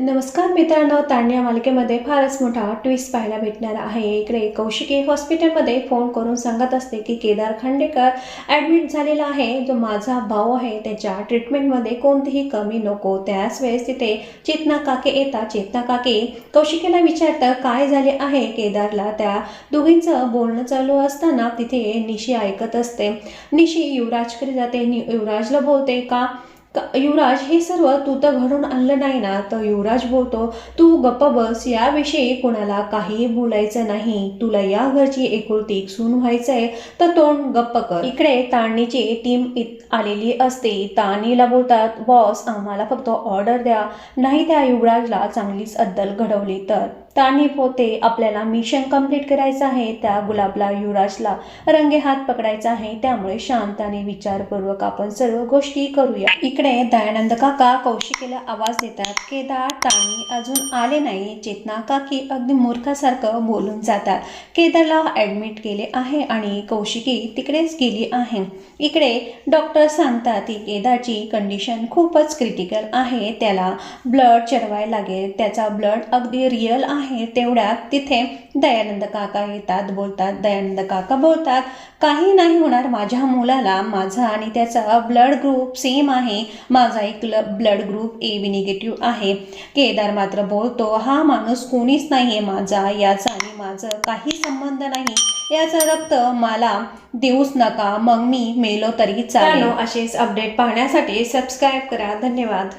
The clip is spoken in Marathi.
नमस्कार मित्रांनो तांड्या मालिकेमध्ये फारच मोठा ट्विस्ट पाहायला भेटणार आहे. इकडे कौशिकी हॉस्पिटलमध्ये फोन करून सांगत असते की केदार खांडेकर ॲडमिट झालेला आहे. जो माझा भाऊ आहे त्याच्या ट्रीटमेंटमध्ये कोणतीही कमी नको. त्याच वेळेस तिथे चेतना काके येतात. चेतना काके कौशिकीला विचारतं काय झाले आहे केदारला? त्या दोघींचं बोलणं चालू असताना तिथे निशी ऐकत असते. निशी युवराजकडे जाते. नि- युवराजला बोलते का- युवराज हे सर्व तू तर घडून आणलं नाही ना तर युवराज बोलतो तू गप्प बस याविषयी कोणाला काही बोलायचं नाही. तुला या घरची एकुलती सून व्हायचं आहे तर तोंड गप्प कर. इकडे ताणीची टीम इत आलेली असते. ताणीला बोलतात बॉस आम्हाला फक्त ऑर्डर द्या. नाही त्या युवराजला चांगलीच अद्दल घडवली तर. ताणी पोते आपल्याला मिशन कंप्लीट करायचं आहे त्या गुलाबला युवराजला रंगे हात पकडायचा आहे. त्यामुळे शांत आणि विचारपूर्वक आपण सर्व गोष्टी करूया. इकडे दयानंद काका कौशिकीला आवाज देतात केदार ताणी अजून आले नाही. चेतना काकी अगदी मूर्खासारखं बोलून जातात केदारला ॲडमिट केले आहे आणि कौशिकी तिकडेच गेली आहे. इकडे डॉक्टर सांगतात की केदारची कंडिशन खूपच क्रिटिकल आहे. त्याला ब्लड चढवायला लागेल. त्याचा ब्लड अगदी रिअल आहे तेवढ्यात तिथे दयानंद काका येतात बोलतात दयानंद काका बोलतात काही नाही होणार माझ्या मुलाला माझा आणि त्याचा ब्लड ग्रुप सेम आहे माझा एक blood group A B negative आहे. केदार मात्र बोलतो हा माणूस कोणीच नाही आहे माझा याचा आणि माझं काही संबंध नाही. याचं रक्त मला देऊच नका मग मी मेलो तरी चालेल. असेच अपडेट पाहण्यासाठी सबस्क्राईब करा. धन्यवाद.